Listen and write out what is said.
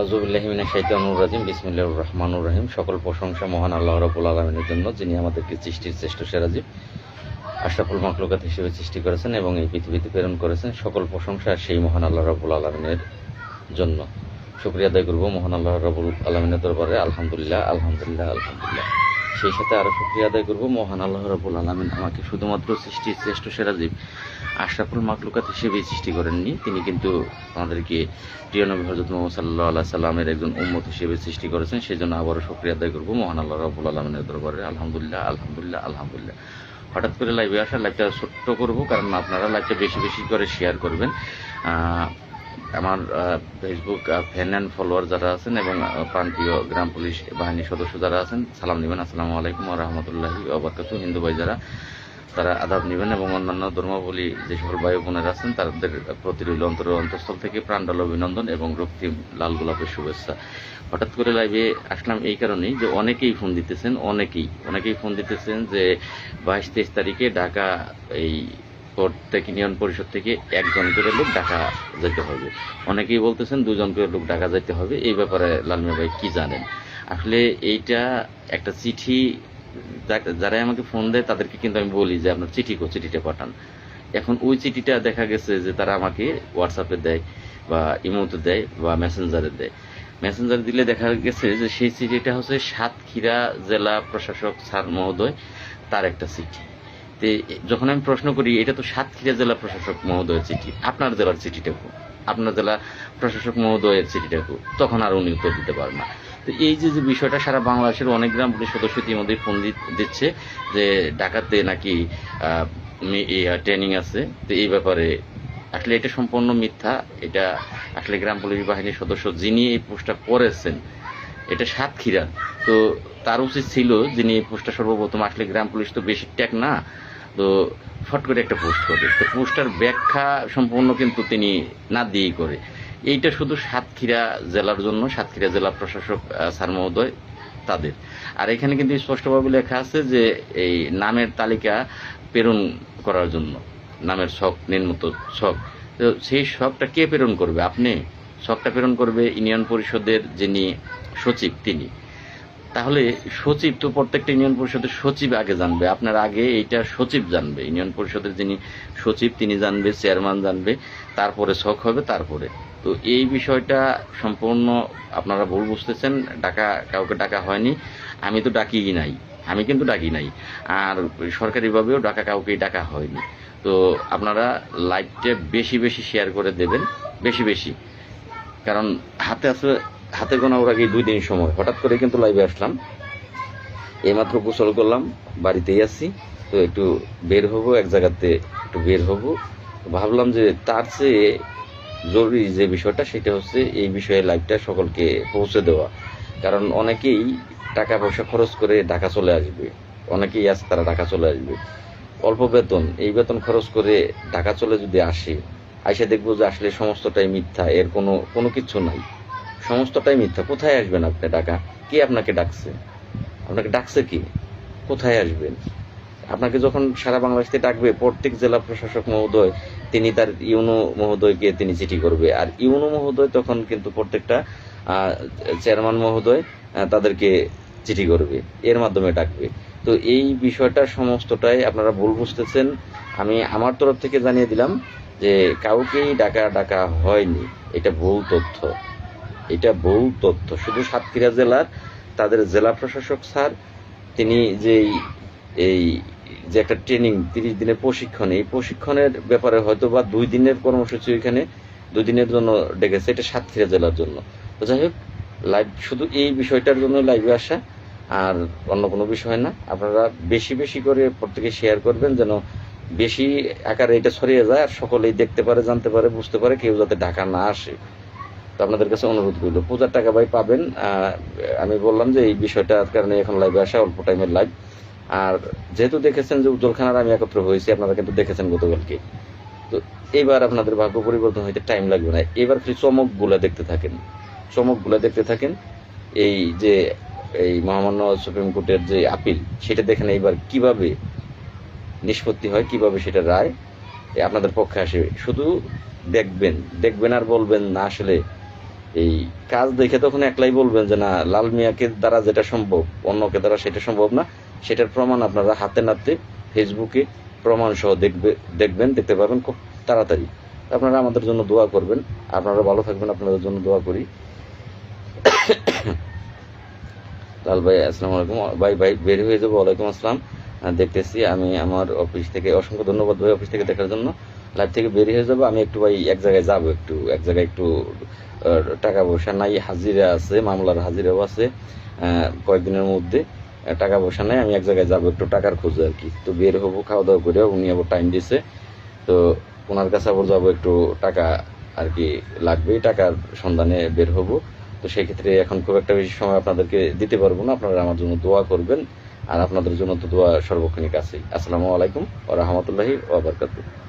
আজুবিল্লাহিমিনা শাইতানুর রাজিম, বিসমিল্লাহির রহমানুর রহিম। সকল প্রশংসা মহান আল্লাহ রবুল আলমিনের জন্য, যিনি আমাদেরকে সৃষ্টির শ্রেষ্ঠ সেরাজীব আশরাফুল মাকলুকাত হিসেবে সৃষ্টি করেছেন এবং এই পৃথিবীতে প্রেরণ করেছেন। সকল প্রশংসা সেই মহান আল্লাহ রবুল আলমিনের জন্য। শুক্রিয়া আদায় করব মহান আল্লাহ রবুল আলমিনের দরবারে। আলহামদুলিল্লাহ আলহামদুলিল্লাহ আলহামদুলিল্লাহ। সেই সাথে আরও শুক্রিয়া আদায় করব। মহান আল্লাহ রাবুল আলমিন আমাকে শুধুমাত্র সৃষ্টির শ্রেষ্ঠ সেরাজীব আশরাফুল মাকলুকাত হিসেবেই সৃষ্টি করেননি। তিনি কিন্তু আমাদেরকে প্রিয় নবী হজরত মোহাম্মদ সাল্লাহ আল্লাহ সাল্লামের একজন উম্মত হিসেবে সৃষ্টি করেছেন। সেই জন্য আবারও শুক্রিয়া আদায় করব। মহান আল্লাহ রাবুল আলমিনের দরবারে আলহামদুলিল্লাহ আলহামদুলিল্লাহ আলহামদুলিল্লাহ। হঠাৎ করে লাইভে আসা লাইভটা ছোট্ট করব, কারণ আপনারা লাইভটা বেশি বেশি করে শেয়ার করবেন। আমার ফেসবুক ফ্যান অ্যান্ড ফলোয়ার যারা আছেন এবং প্রান্তীয় গ্রাম পুলিশ বাহিনীর সদস্য যারা আছেন, সালাম নেবেন। আসসালামু আলাইকুম রহমতুল্লাহি অবরকাত হিন্দু ভাই যারা, তারা আদাব নেবেন এবং অন্যান্য ধর্মাবলী যে সকল ভাই বোনেরা আছেন, তাদের প্রতি রইল অন্তর, অন্তঃস্থল থেকে প্রাণডাল অভিনন্দন এবং রক্তিম লাল গোলাপের শুভেচ্ছা। হঠাৎ করে লাইভে আসলাম এই কারণেই যে অনেকেই ফোন দিতেছেন, অনেকেই অনেকেই ফোন দিতেছেন যে বাইশ তেইশ তারিখে ঢাকা এই প্রত্যেক ইউনিয়ন পরিষদ থেকে একজন করে লোক ঢাকা যেতে হবে। অনেকেই বলতেছেন দুজন করে লোক ঢাকা যেতে হবে। এই ব্যাপারে লালমিয়া ভাই কি জানেন? আসলে এইটা একটা চিঠি যারাই আমাকে ফোন দেয় তাদেরকে কিন্তু আমি বলি যে আপনার চিঠি কো চিঠিটা পাঠান। এখন ওই চিঠিটা দেখা গেছে যে তারা আমাকে হোয়াটসঅ্যাপে দেয় বা ইমোতে দেয় বা মেসেঞ্জারে দেয়। মেসেঞ্জার দিলে দেখা গেছে যে সেই চিঠিটা হচ্ছে সাতক্ষীরা জেলা প্রশাসক স্যার মহোদয়, তার একটা চিঠি। তে যখন আমি প্রশ্ন করি, এটা তো সাতক্ষীরা জেলা প্রশাসক মহোদয়ের চিঠি। আপনার জেলার চিঠিটা আপনার জেলা প্রশাসক মহোদয়ের চিঠিটা তখন আর উনি উত্তর দিতে পারেন না। তো এই যে যে বিষয়টা সারা বাংলাদেশের অনেক গ্রাম পুলিশ সদস্য ইতিমধ্যে ফোন দিচ্ছে যে ঢাকাতে নাকি ট্রেনিং আছে। তো এই ব্যাপারে আসলে এটা সম্পূর্ণ মিথ্যা। এটা আসলে গ্রাম পুলিশ বাহিনীর সদস্য যিনি এই পোস্টটা করেছেন, এটা সাতক্ষীরা। তো তার উচিত ছিল যিনি এই পোস্টটা সর্বপ্রথম, আসলে গ্রাম পুলিশ তো বেশি ট্যাগ না তো ফট করে একটা পোস্ট করে তো পোস্টার ব্যাখ্যা সম্পূর্ণ কিন্তু তিনি না দিয়েই করে। এইটা শুধু সাতক্ষীরা জেলার জন্য, সাতক্ষীরা জেলা প্রশাসক স্যার মহোদয় তাদের। আর এখানে কিন্তু স্পষ্টভাবে লেখা আছে যে এই নামের তালিকা প্রেরণ করার জন্য, নামের শখ নির্মত শখ তো সেই শখটা কে প্রেরণ করবে? আপনি? শখটা প্রেরণ করবে ইউনিয়ন পরিষদের যিনি সচিব, তিনি। তাহলে সচিব তো প্রত্যেকটা ইউনিয়ন পরিষদের সচিব আগে জানবে। আপনার আগে এইটা সচিব জানবে। ইউনিয়ন পরিষদের যিনি সচিব, তিনি জানবে, চেয়ারম্যান জানবে, তারপরে শখ হবে, তারপরে। তো এই বিষয়টা সম্পূর্ণ আপনারা ভুল বুঝতেছেন, ডাকা, কাউকে ডাকা হয়নি। আমি তো ডাকি নাই। আমি কিন্তু ডাকি নাই। আর সরকারিভাবেও ডাকা কাউকেই ডাকা হয়নি। তো আপনারা লাইভটা বেশি বেশি শেয়ার করে দেবেন। বেশি বেশি। কারণ হাতে আসলে হাতে গোনা ওর আগে দুই দিন সময়। হঠাৎ করে কিন্তু লাইভে আসলাম। এইমাত্র গোসল করলাম, বাড়িতেই আছি। তো একটু বের হব, এক জায়গাতে একটু বের হব। ভাবলাম যে তার চেয়ে জরুরি যে বিষয়টা, সেটা হচ্ছে এই বিষয়ে লাইভটা সকলকে পৌঁছে দেওয়া। কারণ অনেকেই টাকা পয়সা খরচ করে ঢাকা চলে আসবে। অনেকেই আছে তারা ঢাকা চলে আসবে। অল্প বেতন, এই বেতন খরচ করে ঢাকা চলে যদি আসে, আইসা দেখব যে আসলে সমস্তটাই মিথ্যা, এর কোনো কোনো কিছু নাই। সমস্তটাই মিথ্যা। কোথায় আসবেন আপনি ঢাকা কে আপনাকে ডাকছে? আপনাকে ডাকছে কি? কোথায় আসবেন? আপনাকে যখন সারা বাংলাদেশ ডাকবে, প্রত্যেক জেলা প্রশাসক মহোদয়, তিনি তার ইউনো মহোদয়কে তিনি চিঠি করবে। আর ইউনো মহোদয় তখন কিন্তু প্রত্যেকটা চেয়ারম্যান মহোদয় তাদেরকে চিঠি করবে, এর মাধ্যমে ডাকবে। তো এই বিষয়টা সমস্তটাই আপনারা ভুল বুঝতেছেন। আমি আমার তরফ থেকে জানিয়ে দিলাম যে, কাউকেই ডাকা ডাকা হয়নি। এটা ভুল তথ্য। এটা ভুল তথ্য। শুধু সাতক্ষীরা জেলার, তাদের জেলা প্রশাসক স্যার, তিনি যেই এই যে একটা ট্রেনিং তিরিশ দিনের প্রশিক্ষণ, এই প্রশিক্ষণের ব্যাপারে হয়তো বা দুই দিনের কর্মসূচি ওইখানে, দুই দিনের জন্য ডেকেছে, এটা সাতক্ষীরা জেলার জন্য। তো যাই হোক লাইভ শুধু এই বিষয়টার জন্য লাইভে আসা, আর অন্য কোনো বিষয় না। আপনারা বেশি বেশি করে প্রত্যেকে শেয়ার করবেন যেন বেশি আকারে এটা ছড়িয়ে যায়, আর সকলেই দেখতে পারে, জানতে পারে, বুঝতে পারে, কেউ যাতে ঢাকা না আসে। তো আপনাদের কাছে অনুরোধ করল পূজার টাকা ভাই পাবেন আমি বললাম যে এই বিষয়টার কারণে এখন লাইভে আসা, অল্প টাইমের লাইভ আর যেহেতু দেখেছেন যে উজ্জ্বল খানার আমি একত্র হয়েছি, আপনারা কিন্তু দেখেছেন গতকালকে। তো এবার আপনাদের ভাগ্য পরিবর্তন হইতে টাইম লাগবে না। এবার খালি চমকগুলা দেখতে থাকেন। চমকগুলা দেখতে থাকেন। এই যে, এই মহামান্য সুপ্রিম কোর্টের যে আপিল সেটা দেখেন এইবার কীভাবে নিষ্পত্তি হয়, কীভাবে সেটা রায় আপনাদের পক্ষে আসে। শুধু দেখবেন দেখবেন আর বলবেন না আসলে এই কাজ দেখে তখন একলাই বলবেন যে, না, লাল মিয়াকে দ্বারা যেটা সম্ভব, অন্যকে দ্বারা সেটা সম্ভব না। সেটার প্রমাণ আপনারা হাতে নাতে ফেসবুকে প্রমাণ সহ দেখবে, দেখবেন, দেখতে পাবেন খুব তাড়াতাড়ি। আপনারা আমাদের জন্য দোয়া করবেন। আপনারা ভালো থাকবেন, আপনাদের জন্য দোয়া করি। লাল ভাই, আসসালামু আলাইকুম। ভাই ভাই, বের হয়ে যাব। ওয়ালাইকুম আসসালাম। দেখতেছি আমি আমার অফিস থেকে, অসংখ্য ধন্যবাদ ভাই অফিস থেকে দেখার জন্য। লাইভ থেকে বের হয়ে যাব, আমি একটু ভাই এক জায়গায় যাব একটু, এক জায়গায় একটু টাকা পয়সা নাই, হাজিরা আছে, মামলার হাজিরাও আছে কয়েকদিনের মধ্যে টাকা পয়সা নাই, আমি এক জায়গায় যাব একটু টাকার খোঁজে আর কি। তো বের হব খাওয়া দাওয়া করে, উনি আবার টাইম দিয়েছে তো ওনার কাছে আবার যাব একটু টাকা আর কি লাগবে টাকার সন্ধানে বের হব। তো সেই ক্ষেত্রে এখন খুব একটা বেশি সময় আপনাদেরকে দিতে পারব না, আপনারা আমার জন্য দোয়া করবেন, আর আপনাদের জন্য তো দোয়া সর্বক্ষণিক আছেই। আসসালামু আলাইকুম ও রহমতুল্লাহি ওয়া বারাকাতুহু।